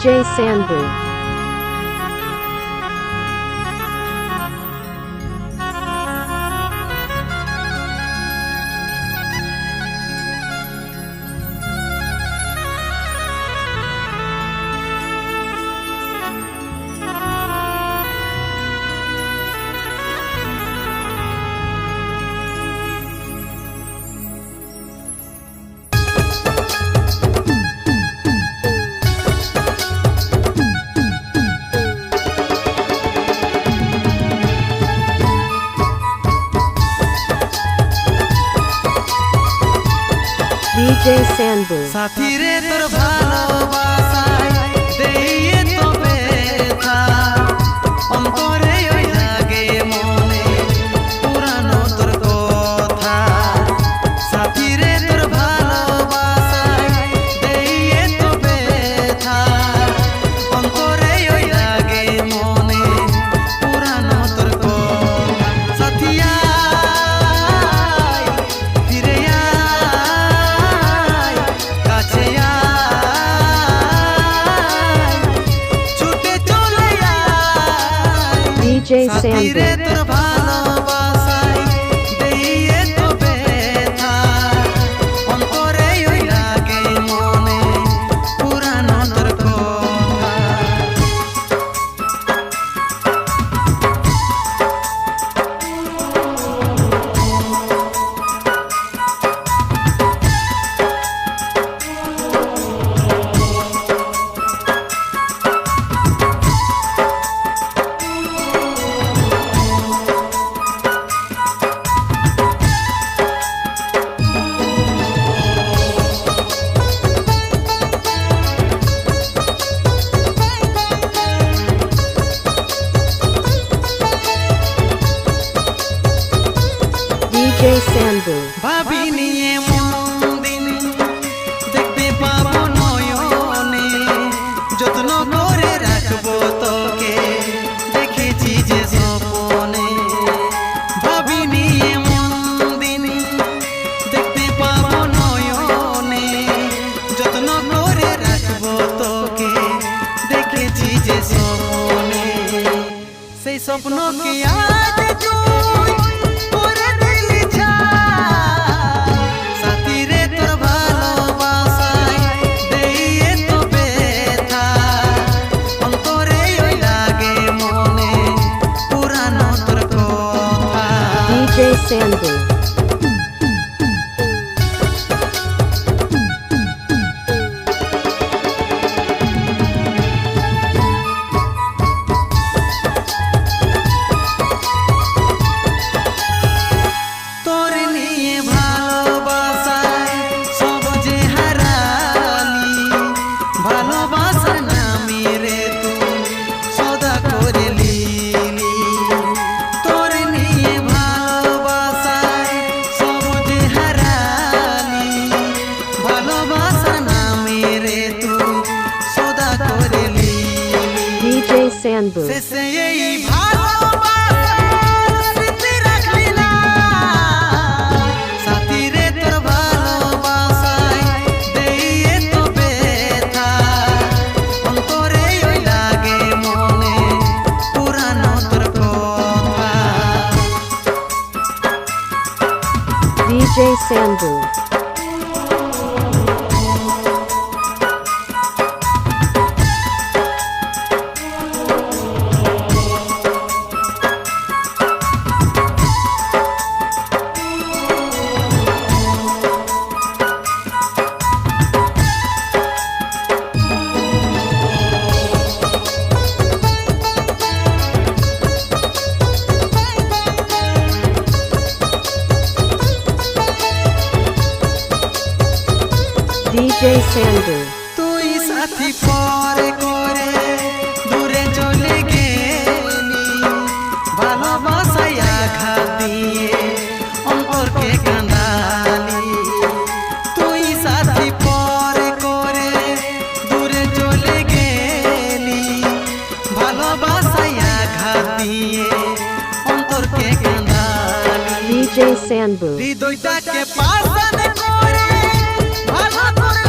Jay Sambhu. Sandbu. DJ Sandbu. সাথীরে তোর ভালোবাসায় DJ সাথীরে DJ Sandbu. ভাবি নিয়ে যত্ন তোকে, দেখেছি যে স্বপনে। দেখতে যত্ন করে তোকে, দেখেছি যে স্বপনে। সেই আজ sanding. DJ Sandbu. শেষে এই Sandbu. DJ Sandbu. তুই সাথী পরে করে দূরে চলে গেলি ভালোবাসায় আঘাত দিয়ে অন্তরকে কাঁদালি তুই সাথী পরে করে দূরে চলে গেলি ভালোবাসায় আঘাত দিয়ে অন্তরকে কাঁদালি DJ Sandbu. হৃদয়টাকে পাশান করে ভালো করে